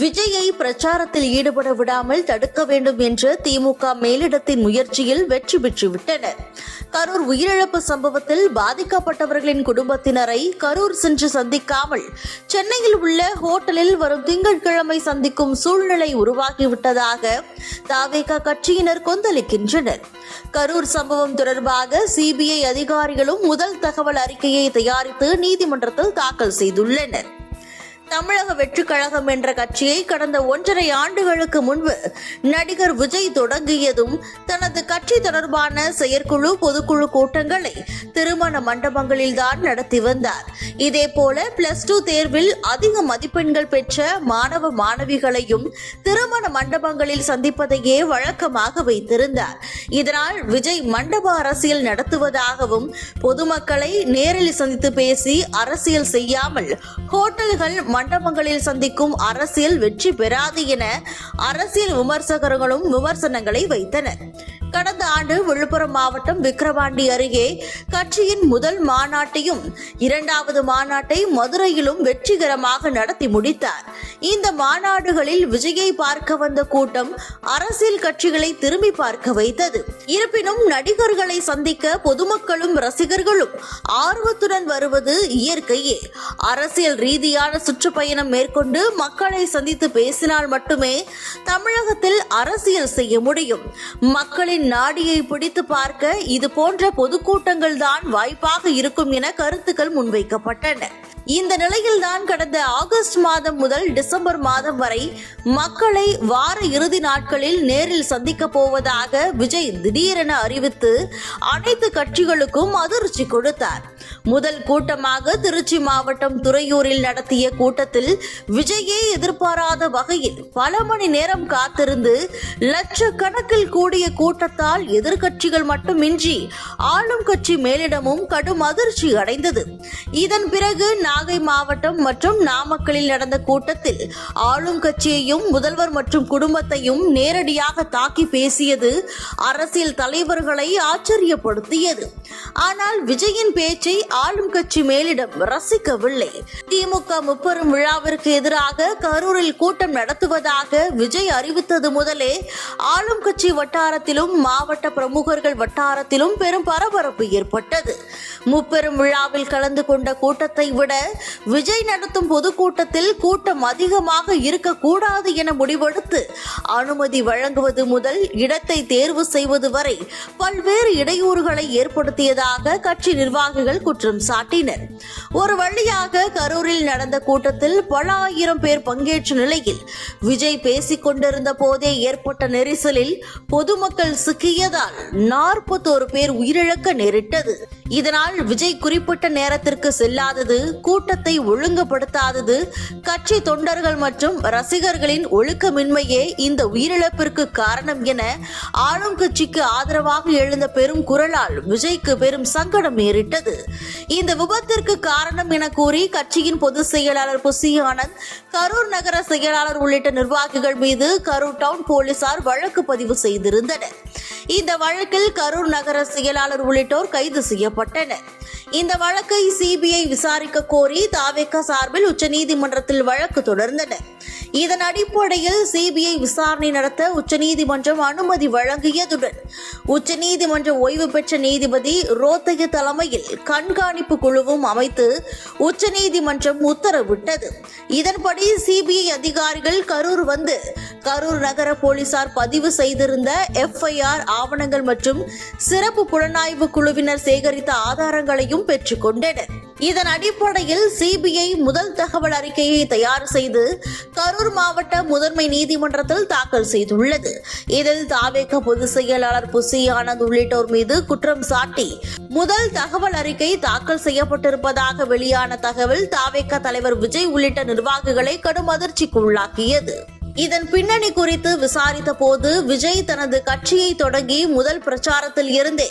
விஜயை பிரச்சாரத்தில் ஈடுபட விடாமல் தடுக்க வேண்டும் என்ற திமுக மேலிடத்தின் முயற்சியில் வெற்றி பெற்றுவிட்டனர். கரூர் உயிரிழப்பு சம்பவத்தில் பாதிக்கப்பட்டவர்களின் குடும்பத்தினரை கரூர் சென்று சந்திக்காமல் சென்னையில் உள்ள ஹோட்டலில் வரும் திங்கட்கிழமை சந்திக்கும் சூழ்நிலை உருவாகிவிட்டதாக தாவேக கட்சியினர் கொந்தளிக்கின்றனர். கரூர் சம்பவம் தொடர்பாக சிபிஐ அதிகாரிகளும் முதல் தகவல் அறிக்கையை தயாரித்து நீதிமன்றத்தில் தாக்கல் செய்துள்ளனர். தமிழக வெற்றிக் கழகம் என்ற கட்சியை கடந்த ஒன்றரை ஆண்டுகளுக்கு முன்பு நடிகர் விஜய் தொடங்கியதும் தனது கட்சி தொடர்பான செயற்குழு பொதுக்குழு கூட்டங்களை திருமண மண்டபங்களில் தான் நடத்தி வந்தார். இதே போல பிளஸ் டூ தேர்வில் அதிக மதிப்பெண்கள் பெற்ற மாணவ மாணவிகளையும் திருமண மண்டபங்களில் சந்திப்பதையே வழக்கமாக வைத்திருந்தார். இதனால் விஜய் மண்டப அரசியல் நடத்துவதாகவும் பொதுமக்களை நேரில் சந்தித்து பேசி அரசியல் செய்யாமல் ஹோட்டல்கள் மண்டபங்களில் சந்திக்கும் அரசியல் வெற்றி பெறாது என அரசியல் விமர்சகர்களும் விமர்சனங்களை வைத்தனர். கடந்த ஆண்டு விழுப்புரம் மாவட்டம் விக்கிரவாண்டி அருகே கட்சியின் முதல் மாநாட்டையும் இரண்டாவது மாநாட்டை மதுரையிலும் வெற்றிகரமாக நடத்தி முடித்தார். இந்த மாநாடுகளில் விஜயை பார்க்க வந்த கூட்டம் அரசியல் கட்சிகளை திரும்பி பார்க்க வைத்தது. இருப்பினும் நடிகர்களை சந்திக்க பொதுமக்களும் ரசிகர்களும் ஆர்வத்துடன் வருவது இயற்கையே. அரசியல் ரீதியான சுற்றுப்பயணம் மேற்கொண்டு மக்களை சந்தித்து பேசினால் மட்டுமே தமிழகத்தில் அரசியல் செய்ய முடியும். மக்களின் நாடியை பிடித்து பார்க்க இது போன்ற பொதுக்கூட்டங்கள் தான் வாய்ப்பாக இருக்கும் என கருத்துக்கள் முன்வைக்கப்பட்டன. இந்த நிலையில்தான் கடந்த ஆகஸ்ட் மாதம் முதல் டிசம்பர் மாதம் வரை மக்களை வார இறுதி நாட்களில் நேரில் சந்திக்க போவதாக விஜய் திடீரென அறிவித்து அனைத்து கட்சிகளுக்கும் அதிர்ச்சி கொடுத்தார். முதல் கூட்டமாக திருச்சி மாவட்டம் துறையூரில் நடத்திய கூட்டத்தில் விஜயே எதிர்பாராத வகையில் பல மணி நேரம் காத்திருந்து லட்சக்கணக்கில் கூடிய கூட்டத்தால் எதிர்கட்சிகள் மட்டுமின்றி ஆளும் கட்சி மேலிடமும் கடும் அதிர்ச்சி அடைந்தது. இதன் பிறகு நாகை மாவட்டம் மற்றும் நாமக்கலில் நடந்த கூட்டத்தில் ஆளும் கட்சியையும் முதல்வர் மற்றும் குடும்பத்தையும் நேரடியாக தாக்கி பேசியது அரசியல் தலைவர்களை ஆச்சரியப்படுத்தியது. ஆனால் விஜயின் பேச்சை ஆளும் கட்சி மேலிடம் ரசிக்கவில்லை. திமுக முப்பெரும் விழாவிற்கு எதிராக கரூரில் கூட்டம் நடத்துவதாக விஜய் அறிவித்தது முதலே ஆளும் கட்சி வட்டாரத்திலும் மாவட்ட பிரமுகர்கள் வட்டாரத்திலும் பெரும் பரபரப்பு ஏற்பட்டது. முப்பெரும் விழாவில் கலந்து கொண்ட கூட்டத்தை விட விஜய் நடத்தும் பொதுக்கூட்டத்தில் கூட்டம் அதிகமாக இருக்கக்கூடாது என முடிவெடுத்து அனுமதி வழங்குவது முதல் இடத்தை தேர்வு செய்வது வரை பல்வேறு இடையூறுகளை ஏற்படுத்தியதாக கட்சி நிர்வாகிகள் குற்றம் சாட்டினர். ஒரு வழியாக கரூரில் நடந்த கூட்டத்தில் பல ஆயிரம் பேர் பங்கேற்ற நிலையில் விஜய் பேசிக் கொண்டிருந்த போதே ஏற்பட்ட நெரிசலில் பொதுமக்கள் சிக்கியதால் நாற்பத்தோரு பேர் உயிரிழக்க நேரிட்டது. இதனால் விஜய் குறிப்பிட்ட நேரத்திற்கு செல்லாதது கூட்டத்தை ஒழுங்குபடுத்தாதது கட்சி தொண்டர்கள் மற்றும் ரசிகர்களின் ஒழுக்கமின்மையே இந்த உயிரிழப்பிற்கு காரணம் என ஆளும் கட்சிக்கு ஆதரவாக எழுந்த பெரும் குரலால் விஜய்க்கு பெரும் சங்கடம் ஏறிட்டது. இந்த விபத்திற்கு காரணம் என கூறி கட்சியின் பொதுச் செயலாளர் புசி ஆனந்த் கரூர் நகர செயலாளர் உள்ளிட்ட நிர்வாகிகள் மீது கரூர் டவுன் போலீசார் வழக்கு பதிவு செய்திருந்தனர். இந்த வழக்கில் கரூர் நகர செயலாளர் உள்ளிட்டோர் கைது செய்யப்பட்டனர். இந்த வழக்கை சிபிஐ விசாரிக்க கோரி தாவேக்கா சார்பில் உச்சநீதிமன்றத்தில் வழக்கு தொடர்ந்தனர். இதன் அடிப்படையில் சிபிஐ விசாரணை நடத்த உச்சநீதிமன்றம் அனுமதி வழங்கியதுடன் உச்சநீதிமன்ற ஓய்வு பெற்ற நீதிபதி ரோத்தகி தலைமையில் கண்காணிப்பு குழுவும் அமைத்து உச்சநீதிமன்றம் உத்தரவிட்டது. இதன்படி சிபிஐ அதிகாரிகள் கரூர் வந்து கரூர் நகர போலீசார் பதிவு செய்திருந்த எஃப்ஐஆர் ஆவணங்கள் மற்றும் சிறப்பு புலனாய்வு குழுவினர் சேகரித்த ஆதாரங்களையும் பெற்றுக்கொண்டனர் இதன் அடிப்படையில் சிபிஐ முதல் தகவல் அறிக்கையை தயார் செய்து கரூர் மாவட்ட முதன்மை நீதிமன்றத்தில் தாக்கல் செய்துள்ளது. இதில் தாவேக பொதுச் செயலாளர் புசி ஆனந்த் உள்ளிட்டோர் மீது குற்றம் சாட்டி முதல் தகவல் அறிக்கை தாக்கல் செய்யப்பட்டிருப்பதாக வெளியான தகவல் தாவேக தலைவர் விஜய் உள்ளிட்ட நிர்வாகிகளை கடும் அதிர்ச்சிக்கு உள்ளாக்கியது இதன் பின்னணி குறித்து விசாரித்த போது விஜய் தனது கட்சியை தொடங்கி முதல் பிரச்சாரத்தில் இருந்தே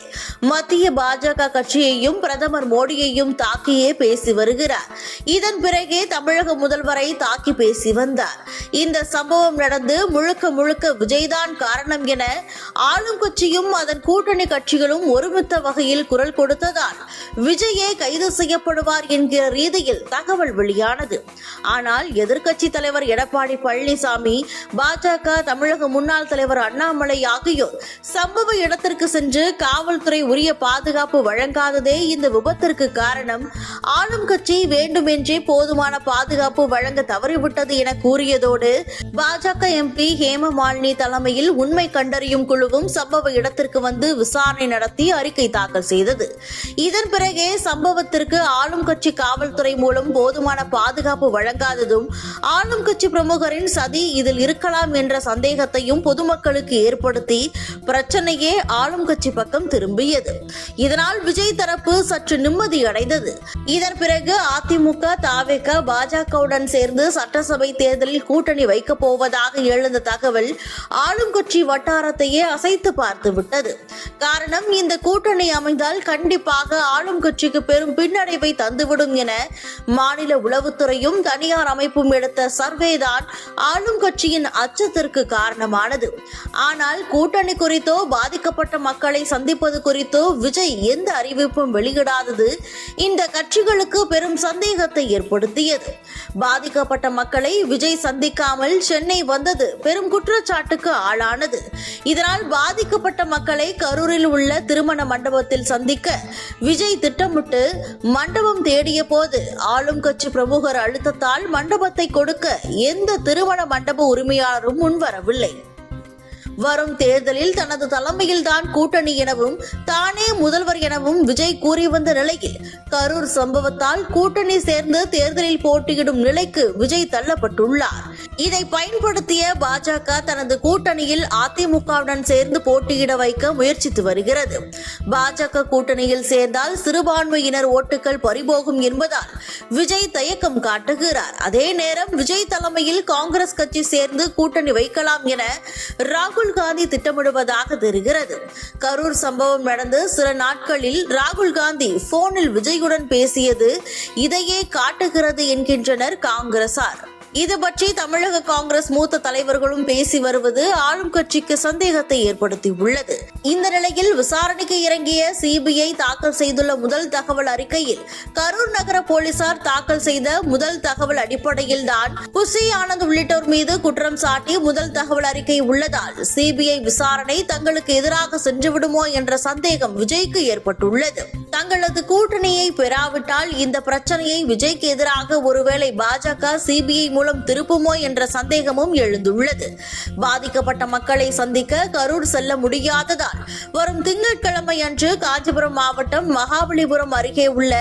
மத்திய பாஜக கட்சியையும் பிரதமர் மோடியையும் தாக்கியே பேசி வருகிறார். இதன் பிறகே தமிழக முதல்வரை தாக்கி பேசி வந்தார். இந்த சம்பவம் நடந்து முழுக்க முழுக்க விஜய்தான் காரணம் என ஆளும் கட்சியும் அதன் கூட்டணி கட்சிகளும் ஒருமித்த வகையில் குரல் கொடுத்ததால் விஜயே கைது செய்யப்படுவார் என்கிற ரீதியில் தகவல் வெளியானது. ஆனால் எதிர்க்கட்சி தலைவர் எடப்பாடி பழனிசாமி பாஜக தமிழக முன்னாள் தலைவர் அண்ணாமலை ஆகியோர் சம்பவ இடத்திற்கு சென்று காவல்துறை உரிய பாதுகாப்பு வழங்காததே இந்த விபத்திற்கு காரணம். ஆளும் கட்சி வேண்டுமென்றே போதுமான பாதுகாப்பு வழங்க தவறிவிட்டது என கூறியதோடு பாஜக எம்பி ஹேமமாலினி தலைமையில் உண்மை கண்டறியும் குழுவும் சம்பவ இடத்திற்கு வந்து விசாரணை நடத்தி அறிக்கை தாக்கல் செய்தது. இதன் பிறகே சம்பவத்திற்கு ஆளும் கட்சி காவல்துறை மூலம் போதுமான பாதுகாப்பு வழங்காததும் ஆளும் கட்சி பிரமுகரின் சதி இதில் இருக்கலாம் என்ற சந்தேகத்தையும் பொதுமக்களுக்கு ஏற்படுத்தி பிரச்சனையே ஆளும் கட்சி பக்கம் திரும்பியது. இதனால் விஜய் தரப்பு சற்று நிம்மதி அடைந்தது இதன் பிறகு அதிமுக தாவேக பாஜகவுடன் சேர்ந்து சட்டசபை தேர்தலில் கூட்டணி வைக்கப் போவதாக எழுந்த தகவல் ஆளும் கட்சி வட்டாரத்தையே அசைத்து பார்த்து விட்டது. காரணம் இந்த கூட்டணி அமைந்தால் கண்டிப்பாக ஆளும் கட்சிக்கு பெரும் பின்னடைவை தந்துவிடும் என மாநில உளவுத்துறையும் தனியார் அமைப்பும் எடுத்த சர்வேதான் ஆளும் கட்சியின் அச்சத்திற்கு காரணமானது. ஆனால் கூட்டணி குறித்தோ பாதிக்கப்பட்ட மக்களை சந்திப்பது குறித்தோ விஜய் எந்த அறிவிப்பும் வெளியிடாதது இந்த கட்சிகளுக்கு பெரும் சந்தேகத்தை ஏற்படுத்தியது. பாதிக்கப்பட்ட மக்களை விஜய் சந்திக்காமல் சென்னை வந்தது பெரும் குற்றச்சாட்டுக்கு ஆளானது. இதனால் பாதிக்கப்பட்ட மக்களை கரூரில் உள்ள திருமண மண்டபத்தில் சந்திக்க விஜய் திட்டமிட்டு மண்டபம் தேடிய போது ஆளும் கட்சி பிரமுகர் அழுத்தத்தால் மண்டபத்தை கொடுக்க எந்த திருமண மண்டபம் மரபு உரிமையாளரும் முன்வரவில்லை. வரும் தேர்தலில் தனது தலைமையில் தான் கூட்டணி எனவும் தானே முதல்வர் எனவும் விஜய் கூறி வந்த நிலையில் கரூர் சம்பவத்தால் கூட்டணி சேர்ந்து தேர்தலில் போட்டியிடும் நிலைக்கு விஜய் தள்ளப்பட்டுள்ளார். இதை பயன்படுத்திய பாஜக தனது கூட்டணியில் அதிமுகவுடன் சேர்ந்து போட்டியிட வைக்க முயற்சித்து வருகிறது. பாஜக கூட்டணியில் சேர்ந்தால் சிறுபான்மையினர் ஓட்டுகள் பறிபோகும் என்பதால் விஜய் தயக்கம் காட்டுகிறார். அதே நேரம் விஜய் தலைமையில் காங்கிரஸ் கட்சி சேர்ந்து கூட்டணி வைக்கலாம் என ராகுல் காந்தி திட்டமிடுவதாக தெரிகிறது. கரூர் சம்பவம் நடந்து சில நாட்களில் ராகுல் காந்தி போனில் விஜயுடன் பேசியது இதையே காட்டுகிறது என்கின்றனர் காங்கிரசார். இது பற்றி தமிழக காங்கிரஸ் மூத்த தலைவர்களும் பேசி வருவது ஆளும் கட்சிக்கு சந்தேகத்தை ஏற்படுத்தி உள்ளது இந்த நிலையில் விசாரணைக்கு இறங்கிய சிபிஐ தாக்கல் செய்துள்ள முதல் தகவல் அறிக்கையில் கரூர் நகர போலீசார் தாக்கல் செய்த முதல் தகவல் அடிப்படையில் தான் குசி ஆனந்த் உள்ளிட்டோர் மீது குற்றம் சாட்டி முதல் தகவல் அறிக்கை உள்ளதால் சிபிஐ விசாரணை தங்களுக்கு எதிராக சென்றுவிடுமோ என்ற சந்தேகம் விஜய்க்கு ஏற்பட்டுள்ளது. தங்களது கூட்டணியை பெறாவிட்டால் இந்த பிரச்சனையை விஜய்க்கு எதிராக ஒருவேளை பாஜக சிபிஐ மூலம் மூலம் திருப்புமோ என்ற சந்தேகமும் எழுந்துள்ளது. பாதிக்கப்பட்ட மக்களை சந்திக்க கரூர் செல்ல முடியாததால் வரும் திங்கட்கிழமை அன்று காஞ்சிபுரம் மாவட்டம் மகாபலிபுரம் அருகே உள்ள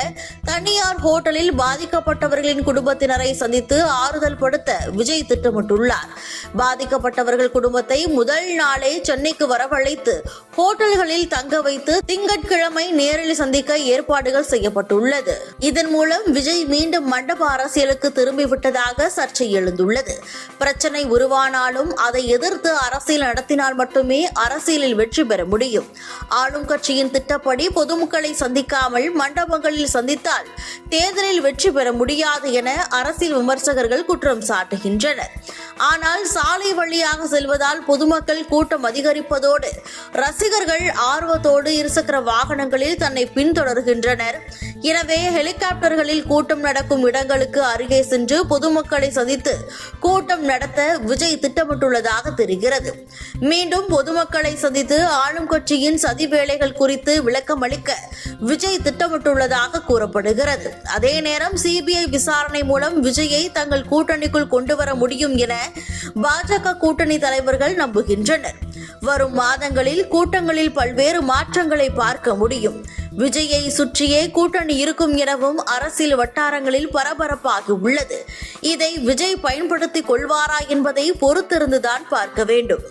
தனியார் ஹோட்டலில் பாதிக்கப்பட்டவர்களின் குடும்பத்தினரை சந்தித்து ஆறுதல் படுத்த விஜய் திட்டமிட்டுள்ளார். பாதிக்கப்பட்டவர்கள் குடும்பத்தை முதல் நாளே சென்னைக்கு வரவழைத்து ஹோட்டல்களில் தங்க வைத்து திங்கட்கிழமை நேரில் சந்திக்க ஏற்பாடுகள் செய்யப்பட்டுள்ளது. இதன் மூலம் விஜய் மீண்டும் மண்டப அரசியலுக்கு திரும்பிவிட்டதாக சர்ச்சை எழுந்துள்ளது. பிரச்சனை உருவானாலும் அதை எதிர்த்து அரசியல் நடத்தினால் மட்டுமே அரசியலில் வெற்றி பெற முடியும். ஆளும் கட்சியின் திட்டப்படி பொதுமக்களை சந்திக்காமல் மண்டபங்களில் சந்தித்தால் தேர்தலில் வெற்றி பெற முடியாது என அரசியல் விமர்சகர்கள் குற்றம் சாட்டுகின்றனர். ஆனால் சாலை வழியாக செல்வதால் பொதுமக்கள் கூட்டம் அதிகரிப்பதோடு ரசிகர்கள் ஆர்வத்தோடு இருசக்கர வாகனங்களில் தன்னை பின்தொடர்கின்றனர். எனவே ஹெலிகாப்டர்களில் கூட்டம் நடக்கும் இடங்களுக்கு அருகே சென்று பொதுமக்களை சந்தித்து கூட்டம் நடத்த விஜய் திட்டமிட்டுள்ளதாக தெரிகிறது. மீண்டும் பொதுமக்களை சந்தித்து ஆளும் கட்சியின் சதி வேலைகள் குறித்து விளக்கம் அளிக்க விஜய் திட்டமிட்டுள்ளதாக கூறப்படுகிறது. அதே நேரம் சிபிஐ விசாரணை மூலம் விஜயை தங்கள் கூட்டணிக்குள் கொண்டு வர முடியும் என பாஜக கூட்டணி தலைவர்கள் நம்புகின்றனர். வரும் மாதங்களில் கூட்டங்களில் பல்வேறு மாற்றங்களை பார்க்க முடியும். விஜயை சுற்றியே கூட்டணி இருக்கும் எனவும் அரசியல் வட்டாரங்களில் பரபரப்பாகி உள்ளது. இதை விஜய் பயன்படுத்திக் கொள்வாரா என்பதை பொறுத்திருந்துதான் பார்க்க வேண்டும்.